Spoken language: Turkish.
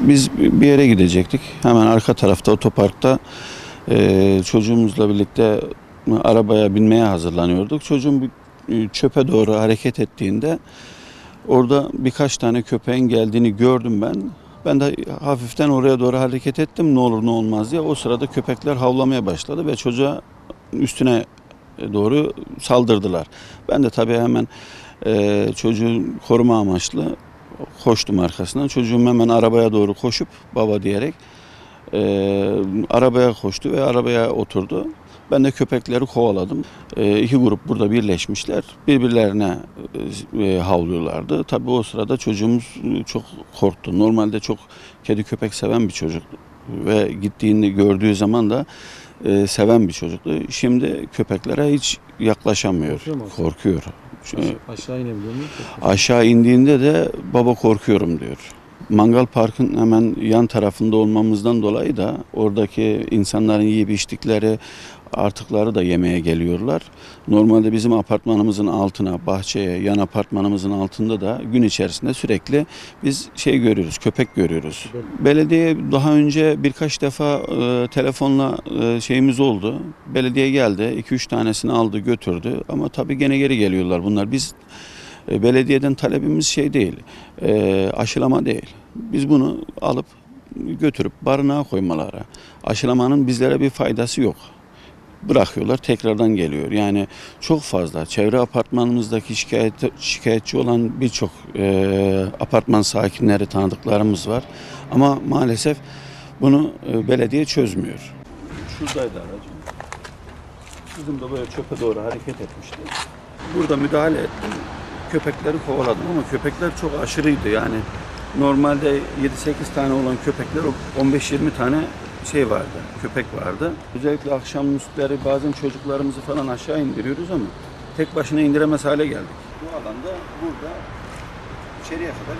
Biz bir yere gidecektik. Hemen arka tarafta otoparkta e, çocuğumuzla birlikte arabaya binmeye hazırlanıyorduk. Çocuğum bir e, çöpe doğru hareket ettiğinde orada birkaç tane köpeğin geldiğini gördüm ben. Ben de hafiften oraya doğru hareket ettim ne olur ne olmaz diye. O sırada köpekler havlamaya başladı ve çocuğa üstüne doğru saldırdılar. Ben de tabii hemen e, çocuğu koruma amaçlı koştum arkasından. Çocuğum hemen arabaya doğru koşup baba diyerek e, arabaya koştu ve arabaya oturdu. Ben de köpekleri kovaladım. E, iki grup burada birleşmişler. Birbirlerine e, havlıyorlardı. Tabii o sırada çocuğumuz çok korktu. Normalde çok kedi köpek seven bir çocuk ve gittiğini gördüğü zaman da e, seven bir çocuktu. Şimdi köpeklere hiç yaklaşamıyor. Korkuyor Çünkü Aşağı inebiliyor muyum? Aşağı indiğinde de baba korkuyorum diyor. Mangal Park'ın hemen yan tarafında olmamızdan dolayı da oradaki insanların yiyip içtikleri artıkları da yemeye geliyorlar. Normalde bizim apartmanımızın altına, bahçeye, yan apartmanımızın altında da gün içerisinde sürekli biz şey görüyoruz, köpek görüyoruz. Belediye daha önce birkaç defa e, telefonla e, şeyimiz oldu. Belediye geldi, 2-3 tanesini aldı, götürdü ama tabii gene geri geliyorlar bunlar. Biz e, belediyeden talebimiz şey değil, e, aşılama değil. Biz bunu alıp götürüp barınağa koymaları. Aşılamanın bizlere bir faydası yok. Bırakıyorlar tekrardan geliyor. Yani çok fazla çevre apartmanımızdaki şikayet, şikayetçi olan birçok e, apartman sakinleri tanıdıklarımız var. Ama maalesef bunu e, belediye çözmüyor. Şuradaydı aracım. Bizim de böyle çöpe doğru hareket etmişti. Burada müdahale ettim. Köpekleri kovaladım ama köpekler çok aşırıydı yani. Normalde 7-8 tane olan köpekler 15-20 tane şey vardı, köpek vardı. Özellikle akşam üstleri bazen çocuklarımızı falan aşağı indiriyoruz ama tek başına indiremez hale geldik. Bu alanda burada içeriye kadar